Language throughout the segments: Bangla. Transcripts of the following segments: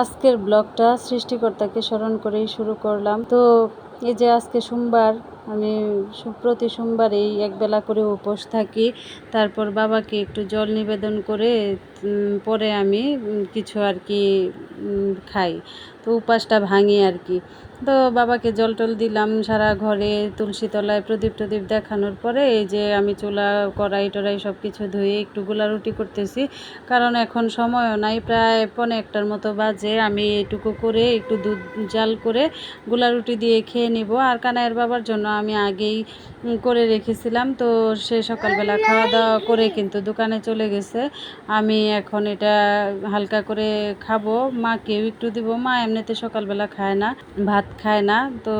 আজকের ব্লগটা সৃষ্টিকর্তাকে স্মরণ করেই শুরু করলাম। তো এই যে আজকে সোমবার, আমি প্রতি সোমবার এই একবেলা করে উপোস থাকি। তারপর বাবাকে একটু জল নিবেদন করে পরে আমি কিছু আর কি খাই। তো উপাসটা ভাঙি আর কি। তো বাবাকে জল টল দিলাম সারা ঘরে, তুলসী তলায় প্রদীপ টদীপ দেখানোর পরে এই যে আমি চুলা, কড়াই টড়াই সব কিছু ধুয়ে একটু গোলা রুটি করতেছি। কারণ এখন সময়ও নাই, প্রায় পনে একটার মতো বাজে। আমি এটুকু করে একটু দুধ জাল করে গোলা রুটি দিয়ে খেয়ে নিব। আর কানাইয়ের বাবার জন্য আমি আগেই করে রেখেছিলাম। তো সে সকালবেলা খাওয়া দাওয়া করে কিন্তু দোকানে চলে গেছে। আমি এখন এটা হালকা করে খাব, মাকেও একটু দিব, মা এমনিতে সকালবেলা খায় না, ভাত খায় না। তো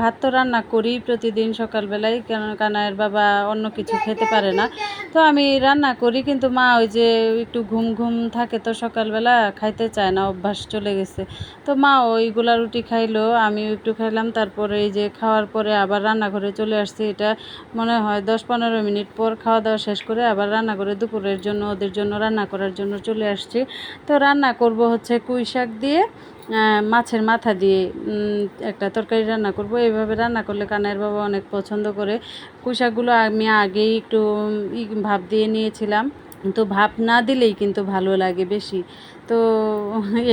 ভাত তো রান্না করি প্রতিদিন সকালবেলায় কেন কানায়ের বাবা অন্য কিছু খেতে পারে না। তো আমি রান্না করি, কিন্তু মা ওই যে একটু ঘুম ঘুম থাকে তো সকালবেলা খাইতে চায় না, অভ্যাস চলে গেছে। তো মা ওইগুলা রুটি খাইলো আমি একটু খাইলাম, তারপরে এই যে খাওয়ার পরে আবার রান্নাঘরে চলে আসছি। এটা মনে হয় দশ পনেরো মিনিট পর খাওয়া দাওয়া শেষ করে আবার রান্না করে দুপুরের জন্য, ওদের জন্য রান্না করার জন্য চলে আসছি। তো রান্না করব হচ্ছে পুঁই শাক দিয়ে মাছের মাথা দিয়ে একটা তরকারি রান্না করব। এইভাবে রান্না করলে কানের বাবা অনেক পছন্দ করে। পোশাকগুলো আমি আগেই একটু ভাব দিয়ে নিয়েছিলাম। তো ভাপ না দিলেই কিন্তু ভালো লাগে বেশি। তো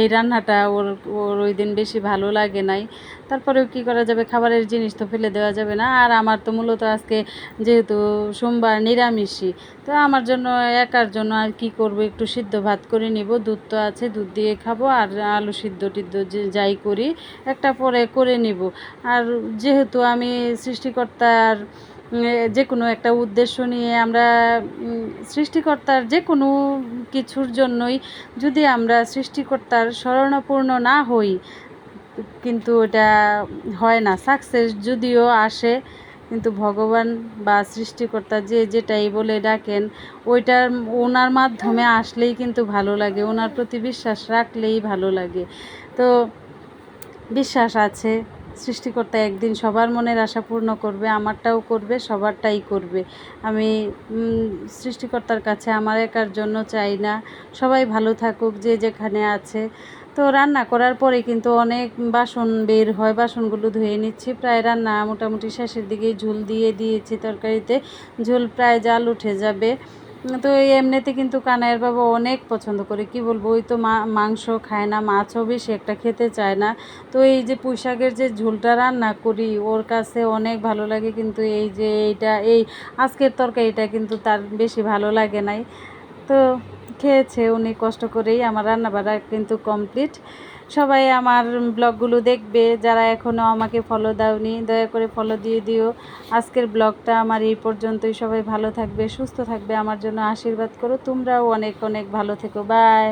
এই রান্নাটা ওর ওর ওই দিন বেশি ভালো লাগে নাই। তারপরেও কি করা যাবে? খাবারের জিনিস তো ফেলে দেওয়া যাবে না। আর আমার তো মূলত আজকে যেহেতু সোমবার নিরামিষই, তো আমার জন্য, একার জন্য আর কি করব? একটু সিদ্ধ ভাত করে নিব। দুধ তো আছে, দুধ দিয়ে খাব। আর আলু সিদ্ধ টিদ্ধ যাই করি, একটা পরে করে নিব। আর যেহেতু আমি সৃষ্টিকর্তার যে কোনো একটা উদ্দেশ্য নিয়ে আমরা সৃষ্টিকর্তার যে কোনো কিছুর জন্যই যদি আমরা সৃষ্টিকর্তার শরণাপূর্ণ না হই, কিন্তু এটা হয় না। সাকসেস যদিও আসে, কিন্তু ভগবান বা সৃষ্টিকর্তা যে যেটাই বলে ডাকেন, ওইটার, ওনার মাধ্যমে আসলেই কিন্তু ভালো লাগে। ওনার প্রতি বিশ্বাস রাখলেই ভালো লাগে। তো, বিশ্বাস আছে। সৃষ্টিকর্তা একদিন সবার মনের আশা পূর্ণ করবে, আমারটাও করবে, সবারটাই করবে। আমি সৃষ্টিকর্তার কাছে আমার একার জন্য চাই না, সবাই ভালো থাকুক, যে যেখানে আছে। তো রান্না করার পরে কিন্তু অনেক বাসন বের হয়, বাসনগুলো ধুয়ে নিচ্ছি। প্রায় রান্না মোটামুটি শেষের দিকে ঝোল দিয়ে দিয়েছি তরকারিতে, ঝোল প্রায় জাল উঠে যাবে। তো এমনিতে কিন্তু কানাইয়ের বাবা অনেক পছন্দ করে। কি বলব? ওই তো মা, মাংস খায় না, মাছও বেশি একটা খেতে চায় না। তো এই যে পুঁই শাকের যে ঝোলটা রান্না করি, ওর কাছে অনেক ভালো লাগে কিন্তু এই যে এইটা, এই আজকের তরকারিটা কিন্তু তার বেশি ভালো লাগে নাই। তো খেয়েছে, উনি কষ্ট করেই আমার রান্না বাড়া কিন্তু কমপ্লিট সবাই আমার ব্লগগুলো দেখবে, যারা এখনও আমাকে ফলো দাওনি, দয়া করে ফলো দিয়ে দিও। আজকের ব্লগটা আমার এই পর্যন্তই। সবাই ভালো থাকবে, সুস্থ থাকবে। আমার জন্য আশীর্বাদ করো। তোমরাও অনেক অনেক ভালো থেকো। বাই